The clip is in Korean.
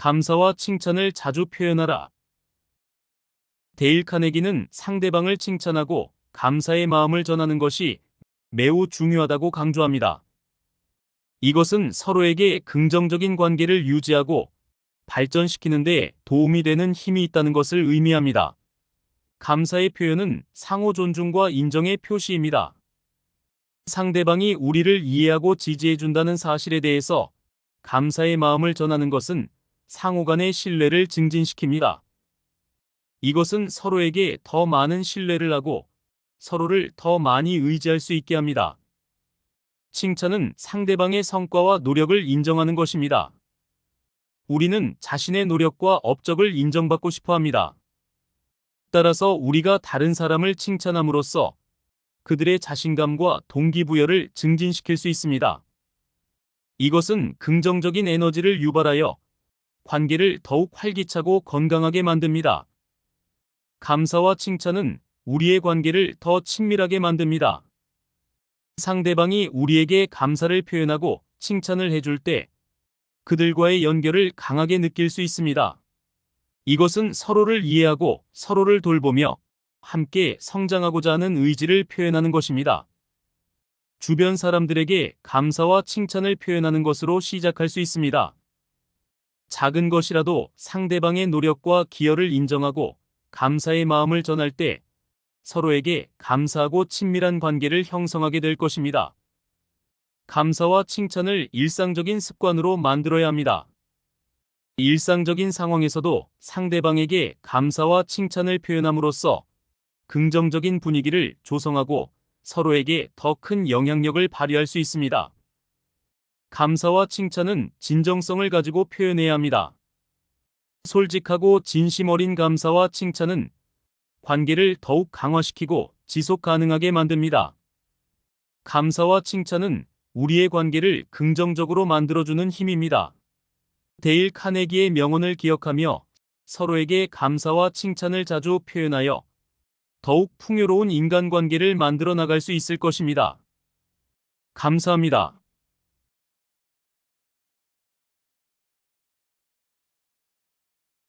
감사와 칭찬을 자주 표현하라. 데일 카네기는 상대방을 칭찬하고 감사의 마음을 전하는 것이 매우 중요하다고 강조합니다. 이것은 서로에게 긍정적인 관계를 유지하고 발전시키는 데 도움이 되는 힘이 있다는 것을 의미합니다. 감사의 표현은 상호 존중과 인정의 표시입니다. 상대방이 우리를 이해하고 지지해준다는 사실에 대해서 감사의 마음을 전하는 것은 상호 간의 신뢰를 증진시킵니다. 이것은 서로에게 더 많은 신뢰를 하고 서로를 더 많이 의지할 수 있게 합니다. 칭찬은 상대방의 성과와 노력을 인정하는 것입니다. 우리는 자신의 노력과 업적을 인정받고 싶어 합니다. 따라서 우리가 다른 사람을 칭찬함으로써 그들의 자신감과 동기부여를 증진시킬 수 있습니다. 이것은 긍정적인 에너지를 유발하여 관계를 더욱 활기차고 건강하게 만듭니다. 감사와 칭찬은 우리의 관계를 더 친밀하게 만듭니다. 상대방이 우리에게 감사를 표현하고 칭찬을 해줄 때 그들과의 연결을 강하게 느낄 수 있습니다. 이것은 서로를 이해하고 서로를 돌보며 함께 성장하고자 하는 의지를 표현하는 것입니다. 주변 사람들에게 감사와 칭찬을 표현하는 것으로 시작할 수 있습니다. 작은 것이라도 상대방의 노력과 기여를 인정하고 감사의 마음을 전할 때 서로에게 감사하고 친밀한 관계를 형성하게 될 것입니다. 감사와 칭찬을 일상적인 습관으로 만들어야 합니다. 일상적인 상황에서도 상대방에게 감사와 칭찬을 표현함으로써 긍정적인 분위기를 조성하고 서로에게 더 큰 영향력을 발휘할 수 있습니다. 감사와 칭찬은 진정성을 가지고 표현해야 합니다. 솔직하고 진심 어린 감사와 칭찬은 관계를 더욱 강화시키고 지속 가능하게 만듭니다. 감사와 칭찬은 우리의 관계를 긍정적으로 만들어주는 힘입니다. 데일 카네기의 명언을 기억하며 서로에게 감사와 칭찬을 자주 표현하여 더욱 풍요로운 인간관계를 만들어 나갈 수 있을 것입니다. 감사합니다.